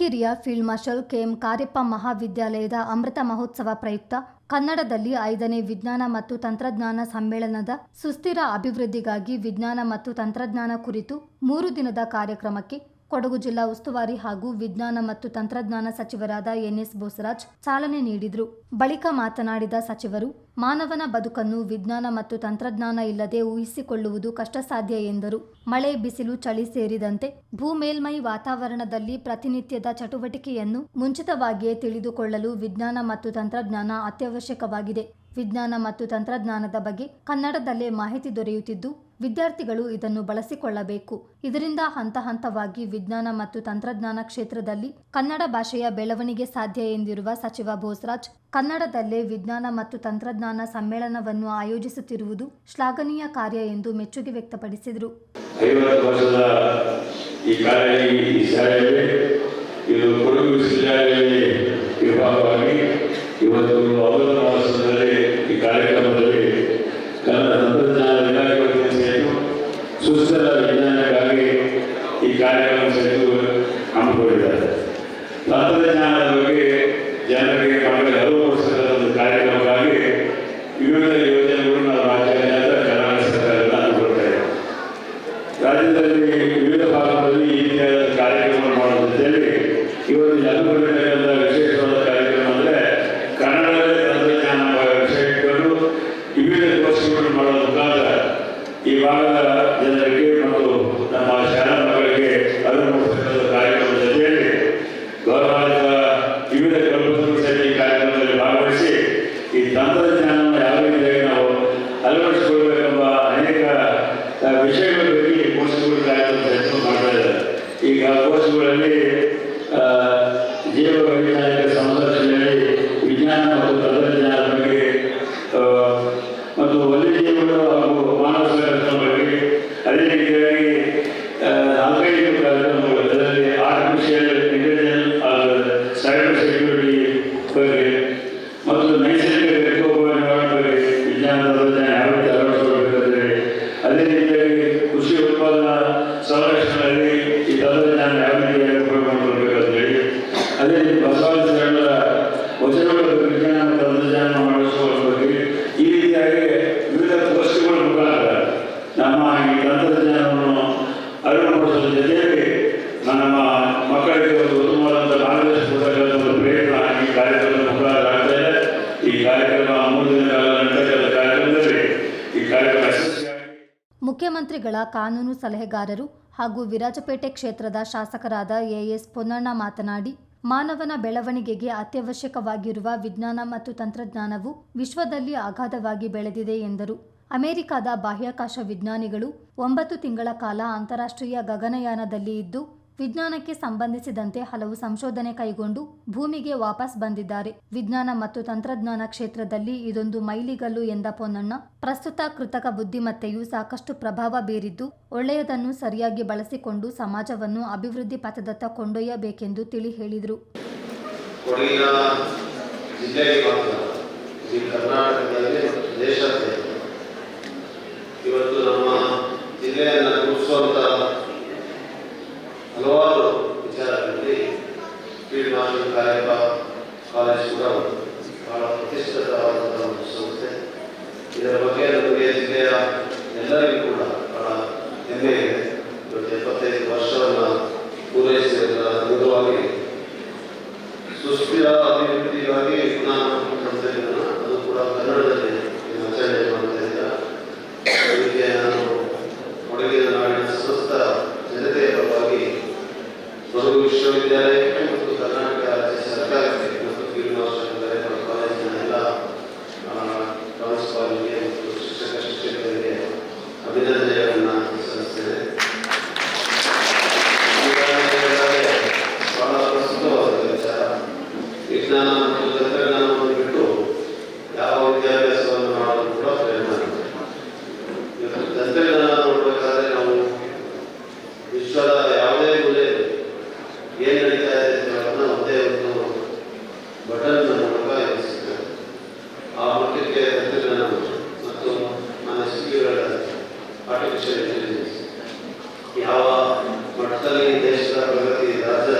ಮಡಿಕೇರಿಯ field marshal KM Cariappa ಮಹಾವಿದ್ಯಾಲಯದ ಅಮೃತ ಮಹೋತ್ಸವ ಪ್ರಯುಕ್ತ ಕನ್ನಡದಲ್ಲಿ ಐದನೇ ವಿಜ್ಞಾನ ಮತ್ತು ತಂತ್ರಜ್ಞಾನ ಸಮ್ಮೇಳನದ ಸುಸ್ಥಿರ ಅಭಿವೃದ್ಧಿಗಾಗಿ ವಿಜ್ಞಾನ ಮತ್ತು ತಂತ್ರಜ್ಞಾನ ಕುರಿತು ಮೂರು ದಿನದ ಕಾರ್ಯಕ್ರಮಕ್ಕೆ ಕೊಡಗು ಜಿಲ್ಲಾ ಉಸ್ತುವಾರಿ ಹಾಗೂ ವಿಜ್ಞಾನ ಮತ್ತು ತಂತ್ರಜ್ಞಾನ ಸಚಿವರಾದ ಎನ್ಎಸ್ ಬೋಸರಾಜ್ ಚಾಲನೆ ನೀಡಿದರು. ಬಳಿಕ ಮಾತನಾಡಿದ ಸಚಿವರು, ಮಾನವನ ಬದುಕನ್ನು ವಿಜ್ಞಾನ ಮತ್ತು ತಂತ್ರಜ್ಞಾನ ಇಲ್ಲದೆ ಊಹಿಸಿಕೊಳ್ಳುವುದು ಕಷ್ಟಸಾಧ್ಯ ಎಂದರು. ಮಳೆ, ಬಿಸಿಲು, ಚಳಿ ಸೇರಿದಂತೆ ಭೂಮೇಲ್ಮೈ ವಾತಾವರಣದಲ್ಲಿ ಪ್ರತಿನಿತ್ಯದ ಚಟುವಟಿಕೆಯನ್ನು ಮುಂಚಿತವಾಗಿಯೇ ತಿಳಿದುಕೊಳ್ಳಲು ವಿಜ್ಞಾನ ಮತ್ತು ತಂತ್ರಜ್ಞಾನ ಅತ್ಯವಶ್ಯಕವಾಗಿದೆ. ವಿಜ್ಞಾನ ಮತ್ತು ತಂತ್ರಜ್ಞಾನದ ಬಗ್ಗೆ ಕನ್ನಡದಲ್ಲೇ ಮಾಹಿತಿ ದೊರೆಯುತ್ತಿದ್ದು ವಿದ್ಯಾರ್ಥಿಗಳು ಇದನ್ನು ಬಳಸಿಕೊಳ್ಳಬೇಕು. ಇದರಿಂದ ಹಂತ ಹಂತವಾಗಿ ವಿಜ್ಞಾನ ಮತ್ತು ತಂತ್ರಜ್ಞಾನ ಕ್ಷೇತ್ರದಲ್ಲಿ ಕನ್ನಡ ಭಾಷೆಯ ಬೆಳವಣಿಗೆ ಸಾಧ್ಯ ಎಂದಿರುವ ಸಚಿವ ಬೋಸರಾಜ್, ಕನ್ನಡದಲ್ಲೇ ವಿಜ್ಞಾನ ಮತ್ತು ತಂತ್ರಜ್ಞಾನ ಸಮ್ಮೇಳನವನ್ನು ಆಯೋಜಿಸುತ್ತಿರುವುದು ಶ್ಲಾಘನೀಯ ಕಾರ್ಯ ಎಂದು ಮೆಚ್ಚುಗೆ ವ್ಯಕ್ತಪಡಿಸಿದರು. ವರ್ಷದ ಈ ಕಾರ್ಯ ಈ ಶಾಲೆಯಲ್ಲಿ ಇದು ಕೊಡಗು ವಿಶ್ವವಿದ್ಯಾಲಯದಲ್ಲಿ ವಿಭಾಗವಾಗಿ ಇವತ್ತು ಅಮೃತ ಮಹೋತ್ಸವದಲ್ಲಿ ಈ ಕಾರ್ಯಕ್ರಮದಲ್ಲಿ ಕನ್ನಡ ತಂತ್ರಜ್ಞಾನ ಇಲಾಖೆ ವತಿಯಿಂದ ಸೇರಿತು ಸುಸ್ಥಿರ ವಿಜ್ಞಾನಕ್ಕಾಗಿ ಈ ಕಾರ್ಯವನ್ನು ಸೇರಿತು ಹಮ್ಮಿಕೊಂಡಿದ್ದಾರೆ. ತಂತ್ರಜ್ಞಾನದ ಬಗ್ಗೆ ಜನರಿಗೆ ಕಳೆದ ಅರಿವು ಮೂಡಿಸಿದ ಒಂದು ಕಾರ್ಯಕ್ರಮಕ್ಕಾಗಿ ವಿವಿಧ ಯೋಜನೆಗಳು ನಾವು ರಾಜ್ಯಾದ್ಯಂತ ಕರ್ನಾಟಕ ಸರ್ಕಾರದಿಂದ ರಾಜ್ಯದಲ್ಲಿ ವಿವಿಧ ಭಾಗಗಳಲ್ಲಿ ಈ ರೀತಿಯಾದ ಕಾರ್ಯಕ್ರಮ ಮಾಡೋದ್ರಲ್ಲಿ ಇವತ್ತು ಹಮ್ಮಿಕೊಂಡಿರ್ತಕ್ಕಂಥ ವಿವಿಧ ಮತ್ತು ನೈಸರ್ಗಿಕ ಮುಖ್ಯಮಂತ್ರಿಗಳ ಕಾನೂನು ಸಲಹೆಗಾರರು ಹಾಗೂ ವಿರಾಜಪೇಟೆ ಕ್ಷೇತ್ರದ ಶಾಸಕರಾದ ಎಎಸ್ ಪೊನ್ನಣ್ಣ ಮಾತನಾಡಿ, ಮಾನವನ ಬೆಳವಣಿಗೆಗೆ ಅತ್ಯವಶ್ಯಕವಾಗಿರುವ ವಿಜ್ಞಾನ ಮತ್ತು ತಂತ್ರಜ್ಞಾನವು ವಿಶ್ವದಲ್ಲಿ ಅಗಾಧವಾಗಿ ಬೆಳೆದಿದೆ ಎಂದರು. ಅಮೆರಿಕದ ಬಾಹ್ಯಾಕಾಶ ವಿಜ್ಞಾನಿಗಳು ಒಂಬತ್ತು ತಿಂಗಳ ಕಾಲ ಅಂತಾರಾಷ್ಟ್ರೀಯ ಗಗನಯಾನದಲ್ಲಿ ಇದ್ದು ವಿಜ್ಞಾನಕ್ಕೆ ಸಂಬಂಧಿಸಿದಂತೆ ಹಲವು ಸಂಶೋಧನೆ ಕೈಗೊಂಡು ಭೂಮಿಗೆ ವಾಪಸ್ ಬಂದಿದ್ದಾರೆ. ವಿಜ್ಞಾನ ಮತ್ತು ತಂತ್ರಜ್ಞಾನ ಕ್ಷೇತ್ರದಲ್ಲಿ ಇದೊಂದು ಮೈಲಿಗಲ್ಲು ಎಂದ ಪೊನ್ನಣ್ಣ, ಪ್ರಸ್ತುತ ಕೃತಕ ಬುದ್ಧಿಮತ್ತೆಯು ಸಾಕಷ್ಟು ಪ್ರಭಾವ ಬೀರಿದ್ದು, ಒಳ್ಳೆಯದನ್ನು ಸರಿಯಾಗಿ ಬಳಸಿಕೊಂಡು ಸಮಾಜವನ್ನು ಅಭಿವೃದ್ಧಿ ಪಥದತ್ತ ಕೊಂಡೊಯ್ಯಬೇಕೆಂದು ತಿಳಿ ಹೇಳಿದರು. ಜಿಲ್ಲೆಗೆ ಕರ್ನಾಟಕದಲ್ಲಿ ದೇಶಾದ್ಯಂತ ಇವತ್ತು ನಮ್ಮ ಜಿಲ್ಲೆಯನ್ನು ಗುರುತಿಸುವಂಥ ಹಲವಾರು ವಿಚಾರಗಳಲ್ಲಿ ಫೀಲ್ಡ್ ಮಾರ್ಷಲ್ ಕಾರ್ಯಪ್ಪ ಕಾಲೇಜ್ ಕೂಡ ಒಂದು ಬಹಳ ಪ್ರತಿಷ್ಠಿತವಾದಂಥ ಒಂದು ಸಂಸ್ಥೆ ಇದರ ಬಗ್ಗೆ ನಮಗೆ ಎಲ್ಲರಿಗೂ ಕೂಡ ಬಹಳ ಇದೆ ಇವತ್ತು ಎಪ್ಪತ್ತೈದು ವರ್ಷವನ್ನು ಪೂರೈಸಿದ ಅಂಗವಾಗಿ ಸುಸ್ಥಿರ ಅಭಿವೃದ್ಧಿಗಾಗಿ ವಿಜ್ಞಾನ ಮತ್ತು ತಂತ್ರಜ್ಞಾನ ಅದು ಕೂಡ ಕನ್ನಡದಲ್ಲಿ ನೀವು ಆಚರಣೆ ಮಾಡ್ತಾ ಇದ್ದೀರಾ ಅದಕ್ಕೆ ನಾನು ಕೊಡಗಿನ ನಾಡಿನ ಸಮಸ್ತ ಜನತೆಯ ಪರವಾಗಿ ಕೊಡಗು ವಿಶ್ವವಿದ್ಯಾಲಯಕ್ಕೆ ಮತ್ತು ಕರ್ನಾಟಕ ರಾಜ್ಯ ಸರ್ಕಾರಕ್ಕೆ ಮತ್ತು ಫೀಲ್ಡ್ ಮಾಸ್ಟರ್ ಕಾರ್ಯಕ್ರಮ ಕಾಲೇಜಿನ ಎಲ್ಲ ಪ್ರಾನ್ಸಿಪಾಲ್ಗೆ ಮತ್ತು ಶಿಕ್ಷಕ ಶಿಕ್ಷಕರಿಗೆ ಅಭಿನಂದನೆಗಳನ್ನು ಸಲ್ಲಿಸ್ತೇನೆ ಈಗಾಗಲೇ ಬಹಳ ಪ್ರಸ್ತುತವಾದ ವಿಚಾರ ವಿಜ್ಞಾನ ಮತ್ತು ತಂತ್ರಜ್ಞಾನವನ್ನು ಬಿಟ್ಟು ಯಾವ ವಿದ್ಯಾಭ್ಯಾಸವನ್ನು ಮಾಡಲು ಕೂಡ ಪ್ರಯತ್ನ ಇದೆ. ಇವತ್ತು ತಂತ್ರಜ್ಞಾನ ನೋಡಬೇಕಾದ್ರೆ ನಾವು ವಿಶ್ವದ ಯಾವುದೇ ಮೂಲೆ ಏನು ನಡೀತಾ ಇದೆ ಅಂತ ಹೇಳೋದನ್ನ ಒಂದೇ ಒಂದು ಬಟನ್ ಮೂಲಕ ಎನಿಸುತ್ತದೆ ಆ ಮಟ್ಟಕ್ಕೆ ತಂತ್ರಜ್ಞಾನ ಮತ್ತು ನನ್ನ ಶಿಕ್ಷಕರ ಆರ್ಟಿಫಿಷಿಯಲ್ ಇಂಟೆಲಿಜೆನ್ಸ್ ಯಾವ ಮಟ್ಟದಲ್ಲಿ ದೇಶದ ಪ್ರಗತಿ ರಾಜ್ಯದ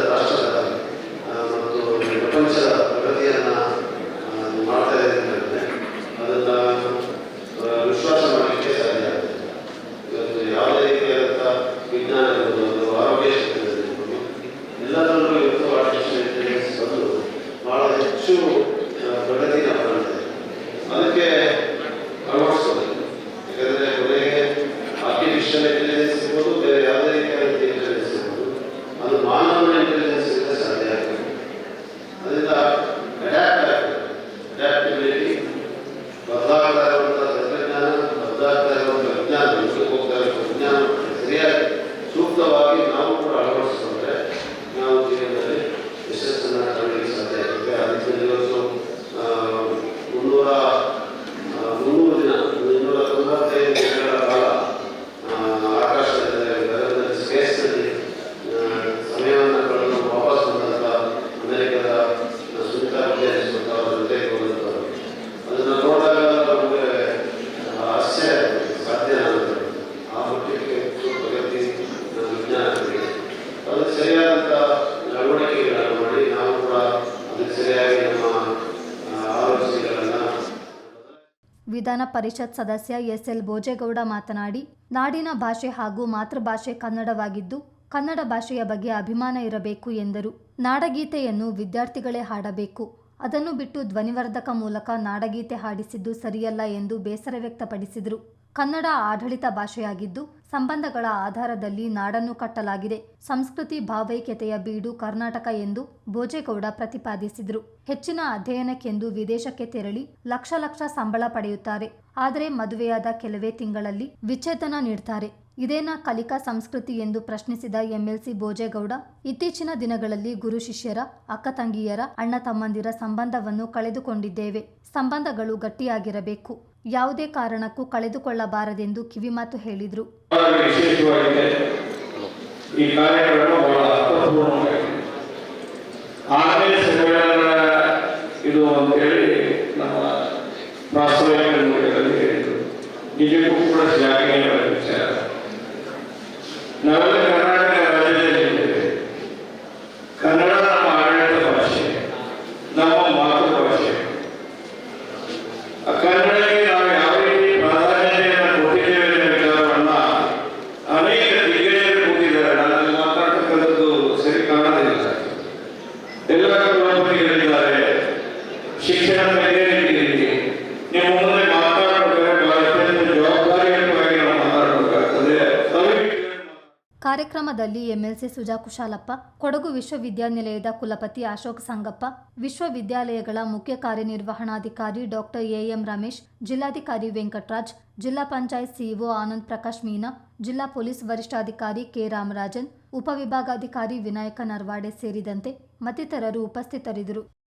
ವಿಧಾನ ಪರಿಷತ್ ಸದಸ್ಯ ಎಸ್ಎಲ್ ಭೋಜೇಗೌಡ ಮಾತನಾಡಿ, ನಾಡಿನ ಭಾಷೆ ಹಾಗೂ ಮಾತೃಭಾಷೆ ಕನ್ನಡವಾಗಿದ್ದು, ಕನ್ನಡ ಭಾಷೆಯ ಬಗ್ಗೆ ಅಭಿಮಾನ ಇರಬೇಕು ಎಂದರು. ನಾಡಗೀತೆಯನ್ನು ವಿದ್ಯಾರ್ಥಿಗಳೇ ಹಾಡಬೇಕು. ಅದನ್ನು ಬಿಟ್ಟು ಧ್ವನಿವರ್ಧಕ ಮೂಲಕ ನಾಡಗೀತೆ ಹಾಡಿಸಿದ್ದು ಸರಿಯಲ್ಲ ಎಂದು ಬೇಸರ ವ್ಯಕ್ತಪಡಿಸಿದರು. ಕನ್ನಡ ಆಡಳಿತ ಭಾಷೆಯಾಗಿದ್ದು ಸಂಬಂಧಗಳ ಆಧಾರದಲ್ಲಿ ನಾಡನ್ನು ಕಟ್ಟಲಾಗಿದೆ. ಸಂಸ್ಕೃತಿ ಭಾವೈಕ್ಯತೆಯ ಬೀಡು ಕರ್ನಾಟಕ ಎಂದು ಭೋಜೇಗೌಡ ಪ್ರತಿಪಾದಿಸಿದರು. ಹೆಚ್ಚಿನ ಅಧ್ಯಯನಕ್ಕೆಂದು ವಿದೇಶಕ್ಕೆ ತೆರಳಿ ಲಕ್ಷ ಲಕ್ಷ ಸಂಬಳ ಪಡೆಯುತ್ತಾರೆ. ಆದರೆ ಮದುವೆಯಾದ ಕೆಲವೇ ತಿಂಗಳಲ್ಲಿ ವಿಚ್ಛೇದನ ನೀಡ್ತಾರೆ. ಇದೇನಾ ಕಲಿಕಾ ಸಂಸ್ಕೃತಿ ಎಂದು ಪ್ರಶ್ನಿಸಿದ ಎಂಎಲ್ಸಿ ಭೋಜೇಗೌಡ, ಇತ್ತೀಚಿನ ದಿನಗಳಲ್ಲಿ ಗುರು ಶಿಷ್ಯರ, ಅಕ್ಕ ತಂಗಿಯರ, ಅಣ್ಣ ತಮ್ಮಂದಿರ ಸಂಬಂಧವನ್ನು ಕಳೆದುಕೊಂಡಿದ್ದೇವೆ. ಸಂಬಂಧಗಳು ಗಟ್ಟಿಯಾಗಿರಬೇಕು. ಯಾವುದೇ ಕಾರಣಕ್ಕೂ ಕಳೆದುಕೊಳ್ಳಬಾರದೆಂದು ಕಿವಿಮಾತು ಹೇಳಿದರು. ಈ ಕಾರ್ಯಕ್ರಮ ಬಹಳ ಅರ್ಥಪೂರ್ಣವಾಗಿದೆ ಕಾರ್ಯಕ್ರಮದಲ್ಲಿ ಎಂಎಲ್ಸಿ ಸುಜಾ ಕುಶಾಲಪ್ಪ, ಕೊಡಗು ವಿಶ್ವವಿದ್ಯಾನಿಲಯದ ಕುಲಪತಿ ಅಶೋಕ್ ಸಂಗಪ್ಪ, ವಿಶ್ವವಿದ್ಯಾಲಯಗಳ ಮುಖ್ಯ ಕಾರ್ಯನಿರ್ವಹಣಾಧಿಕಾರಿ ಡಾಕ್ಟರ್ ಎಎಂ ರಮೇಶ್, ಜಿಲ್ಲಾಧಿಕಾರಿ ವೆಂಕಟರಾಜ್, ಜಿಲ್ಲಾ ಪಂಚಾಯತ್ ಸಿಇಒ ಆನಂದ್ ಪ್ರಕಾಶ್ ಮೀನಾ, ಜಿಲ್ಲಾ ಪೊಲೀಸ್ ವರಿಷ್ಠಾಧಿಕಾರಿ ಕೆ ರಾಮರಾಜನ್, ಉಪವಿಭಾಗಾಧಿಕಾರಿ ವಿನಾಯಕ ನರ್ವಾಡೆ ಸೇರಿದಂತೆ ಮತ್ತಿತರರು ಉಪಸ್ಥಿತರಿದ್ದರು.